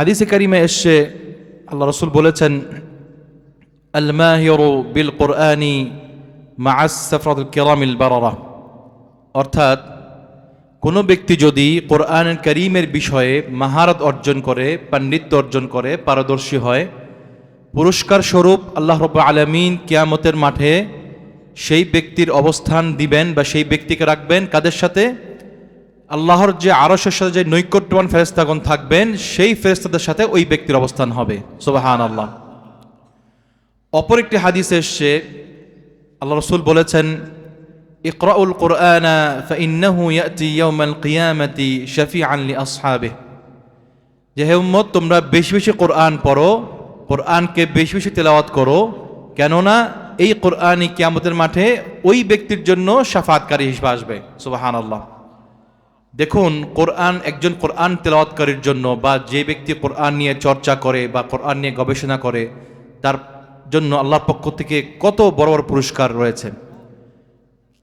হাদিসে কারিমে এসছে আল্লাহ রসুল বলেছেন আল মাহিরু বিল কোরআনি মাআস সাফরাতুল কিরামিল বারারা। অর্থাৎ, কোনো ব্যক্তি যদি কোরআন করিমের বিষয়ে মাহারত অর্জন করে, পাণ্ডিত্য অর্জন করে, পারদর্শী হয়, পুরস্কার স্বরূপ আল্লাহ রব আলমিন কিয়ামতের মাঠে সেই ব্যক্তির অবস্থান দিবেন বা সেই ব্যক্তিকে রাখবেন কাদের সাথে? আল্লাহর যে আরশের সাথে যে নৈকট্যবান ফেরেস্তাগণ থাকবেন, সেই ফেরেস্তাদের সাথে ওই ব্যক্তির অবস্থান হবে। সুবাহান আল্লাহ অপর একটি হাদিস এসছে, আল্লাহ রসুল বলেছেন, ইকরাউল কোরআন ফাইন্নাহু ইয়াতি ইয়াউমাল কিয়ামাতি শাফিআন লি আসহাবিহি যে হে তোমরা বেশি বেশি কোরআন পড়ো, কোরআনকে বেশি বেশি তেলাওয়াত করো, কেননা এই কোরআনই কিয়ামতের মাঠে ওই ব্যক্তির জন্য সাফাতকারী হিসেবে আসবে। সুবাহান আল্লাহ দেখুন, কোরআন একজন কোরআন তেলাওয়াতকারীর জন্য বা যে ব্যক্তি কোরআন নিয়ে চর্চা করে বা কোরআন নিয়ে গবেষণা করে, তার জন্য আল্লাহর পক্ষ থেকে কত বড় বড় পুরস্কার রয়েছে।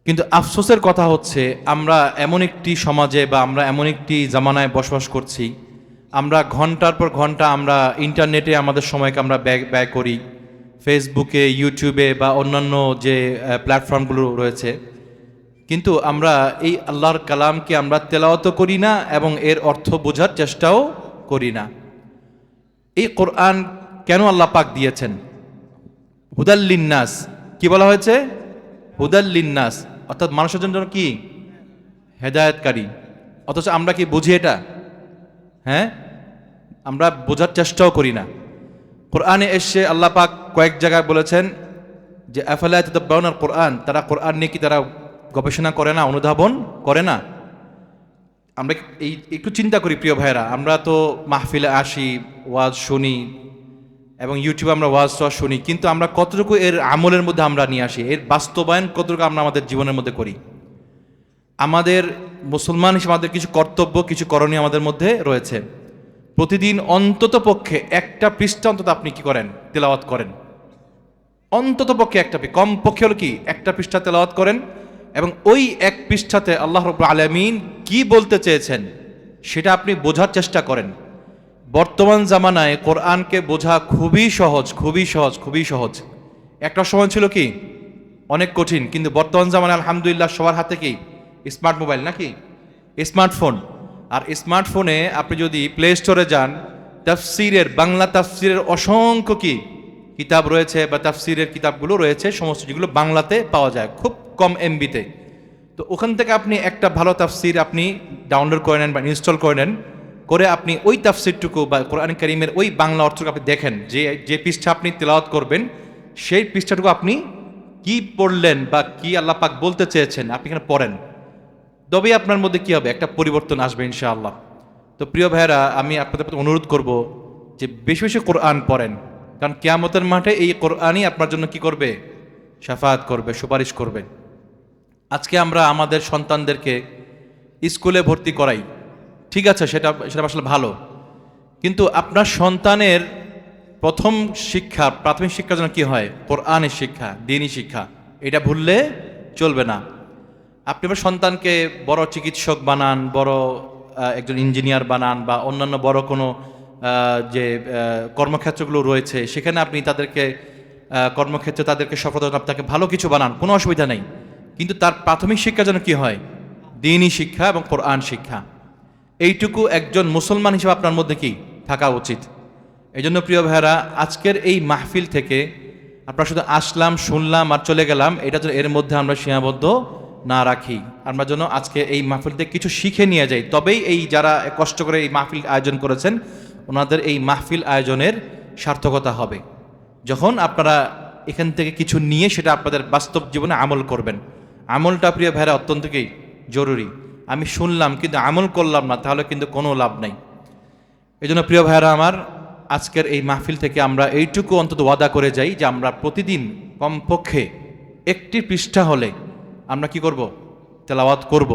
কিন্তু আফসোসের কথা হচ্ছে, আমরা এমন একটি সমাজে বা আমরা এমন একটি জামানায় বসবাস করছি, আমরা ঘণ্টার পর ঘণ্টা আমরা ইন্টারনেটে আমাদের সময়কে আমরা ব্যয় ব্যয় করি ফেসবুকে ইউটিউবে বা অন্যান্য যে প্ল্যাটফর্মগুলো রয়েছে কিন্তু আমরা এই আল্লাহর কালামকে আমরা তেলাওয়াত করি না এবং এর অর্থ বোঝার চেষ্টাও করি না। এই কোরআন কেন আল্লাহ পাক দিয়েছেন? হুদাল্লিন্নাস কি বলা হয়েছে? হুদাল্লিন্নাস অর্থাৎ মানুষের জন্য কি? হেদায়তকারী। অথচ আমরা কি বুঝি এটা? হ্যাঁ? আমরা বোঝার চেষ্টাও করি না। কোরআনে এসে আল্লাহ পাক কয়েক জায়গায় বলেছেন যে আফালায়ার কোরআন তারা কোরআন নিয়ে কি তারা গবেষণা করে না, অনুধাবন করে না। আমরা এই একটু চিন্তা করি, প্রিয় ভাইরা আমরা তো মাহফিলে আসি, ওয়াজ শুনি এবং ইউটিউবে আমরা ওয়াজ ওয়াজ শুনি, কিন্তু আমরা কতটুকু এর আমলের মধ্যে আমরা নিয়ে আসি? এর বাস্তবায়ন কতটুকু আমরা আমাদের জীবনের মধ্যে করি? আমাদের মুসলমান হিসেবে আমাদের কিছু কর্তব্য, কিছু করণীয় আমাদের মধ্যে রয়েছে। প্রতিদিন অন্তত পক্ষে একটা পৃষ্ঠা অন্তত আপনি কি করেন? তেলাওয়াত করেন। অন্তত পক্ষে একটা কম পক্ষে হলো কি? একটা পৃষ্ঠা তেলাওয়াত করেন এবং ওই এক পৃষ্ঠাতে আল্লাহ রব আলমিন কি বলতে চেয়েছেন, সেটা আপনি বোঝার চেষ্টা করেন। বর্তমান জামানায় কোরআনকে বোঝা খুবই সহজ খুবই সহজ খুবই সহজ। একটা সময় ছিল কি? অনেক কঠিন, কিন্তু বর্তমান জামানায় আলহামদুলিল্লাহ সবার হাতে কি? স্মার্ট মোবাইল নাকি? স্মার্টফোন। আর স্মার্টফোনে আপনি যদি প্লে স্টোরে যান, তাফসিরের, বাংলা তাফসিরের অসংখ্য কি? কিতাব রয়েছে বা তাফসিরের কিতাবগুলো রয়েছে, সমস্ত যেগুলো বাংলাতে পাওয়া যায়। খুব কম এমবিতে তো। ওখান থেকে আপনি একটা ভালো তাফসির আপনি ডাউনলোড করে নেন বা ইনস্টল করে নেন, করে আপনি ওই তাফসিরটুকু বা কোরআন করিমের ওই বাংলা অর্থটুকু আপনি দেখেন, যে যে পৃষ্ঠা আপনি তেলাওয়াত করবেন, সেই পৃষ্ঠাটুকু আপনি কি পড়লেন বা কি আল্লাহ পাক বলতে চেয়েছেন আপনি এখানে পড়েন। তবেই আপনার মধ্যে কি হবে? একটা পরিবর্তন আসবে ইনশাআল্লাহ। তো প্রিয় ভাইয়েরা, আমি আপনাদের প্রতি অনুরোধ করব যে বেশি বেশি কোরআন পড়েন, কারণ কেয়ামতের মাঠে এই কোরআনই আপনার জন্য কি করবে? সাফাত করবে, সুপারিশ করবে। আজকে আমরা আমাদের সন্তানদেরকে স্কুলে ভর্তি করাই। ঠিক আছে, সেটা সেটা আসলে ভালো। কিন্তু আপনার সন্তানের প্রথম শিক্ষা, প্রাথমিক শিক্ষার জন্য কী হয়? কোরআনের শিক্ষা, দিনই শিক্ষা। এটা ভুললে চলবে না। আপনি আপনার সন্তানকে বড় চিকিৎসক বানান, বড় একজন ইঞ্জিনিয়ার বানান বা অন্যান্য বড় কোনো যে কর্মক্ষেত্রগুলো রয়েছে, সেখানে আপনি তাদেরকে কর্মক্ষেত্রে তাদেরকে সফলতা তাকে ভালো কিছু বানান, কোনো অসুবিধা নেই। কিন্তু তার প্রাথমিক শিক্ষা যেন কি হয়? দিনই শিক্ষা এবং কোরআন শিক্ষা। এইটুকু একজন মুসলমান হিসেবে আপনার মধ্যে কি? থাকা উচিত। এই জন্য প্রিয় ভাইয়েরা, আজকের এই মাহফিল থেকে আমরা শুধু আসলাম, শুনলাম আর চলে গেলাম, এটা যেন এর মধ্যে আমরা সীমাবদ্ধ না রাখি। আমরা যেন আজকে এই মাহফিল থেকে কিছু শিখে নিয়ে যাই। তবেই এই যারা কষ্ট করে এই মাহফিল আয়োজন করেছেন, ওনাদের এই মাহফিল আয়োজনের সার্থকতা হবে। যখন আপনারা এখান থেকে কিছু নিয়ে সেটা আপনাদের বাস্তব জীবনে আমল করবেন আমলটা প্রিয় ভাইরা অত্যন্ত কি জরুরি। আমি শুনলাম, কিন্তু আমল করলাম না, তাহলে কিন্তু কোনো লাভ নাই। এই জন্য প্রিয় ভাইরা আমার, আজকের এই মাহফিল থেকে আমরা এইটুকু অন্তত ওয়াদা করে যাই যে আমরা প্রতিদিন কমপক্ষে একটি পৃষ্ঠা হলে আমরা কি করব? তেলাওয়াত করব।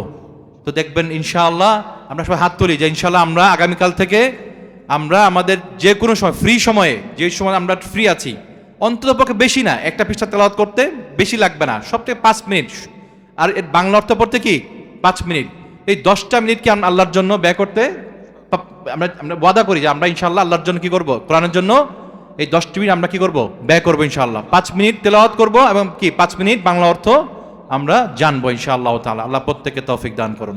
তো দেখবেন, ইনশাআল্লাহ আমরা সবাই হাত তুলি যে ইনশাআল্লাহ আমরা আগামীকাল থেকে আমরা আমাদের যে কোনো সময় ফ্রি সময়ে, যে সময় আমরা ফ্রি আছি অন্তত পক্ষে বেশি না, একটা পৃষ্ঠা তেলাওয়াত করতে বেশি লাগবে না সব থেকে পাঁচ মিনিট আর এর বাংলা অর্থ পড়তে কি? পাঁচ মিনিট। এই দশটা মিনিট কি আমরা আল্লাহর জন্য ব্যয় করতে আমরা আমরা ওয়াদা করি যে আমরা ইনশাল্লাহ আল্লাহর জন্য কি করব? কোরআনের জন্য এই দশটি মিনিট আমরা কি করব? ব্যয় করব ইনশাল্লাহ পাঁচ মিনিট তেলাওয়াত করব এবং কি? পাঁচ মিনিট বাংলা অর্থ আমরা জানব ইনশাআল্লাহ তালা আল্লাহ প্রত্যেককে তৌফিক দান করুন।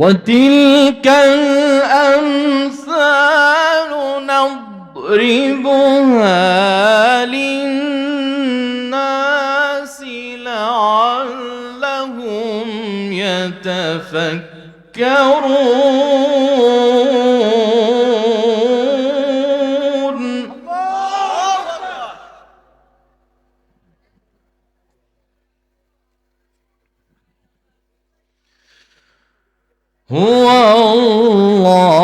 وتلك هو الله.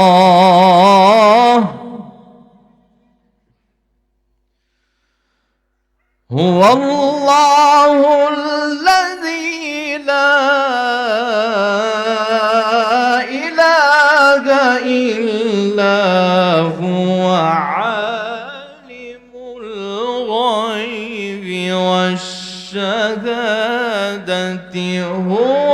هو الله الذي لا إله إلا هو عالم الغيب والشهادة هو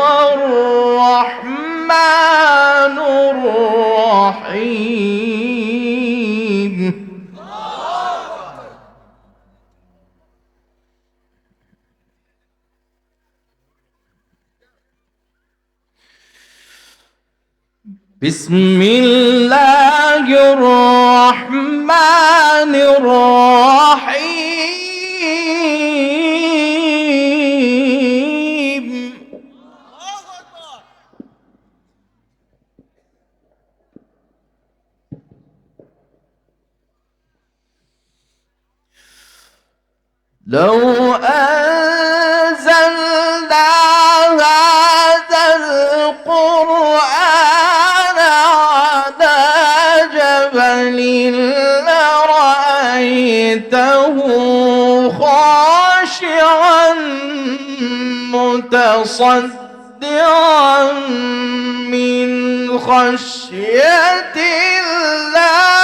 بسم الله الرحمن الرحيم. لو متصدعا من خشية الله.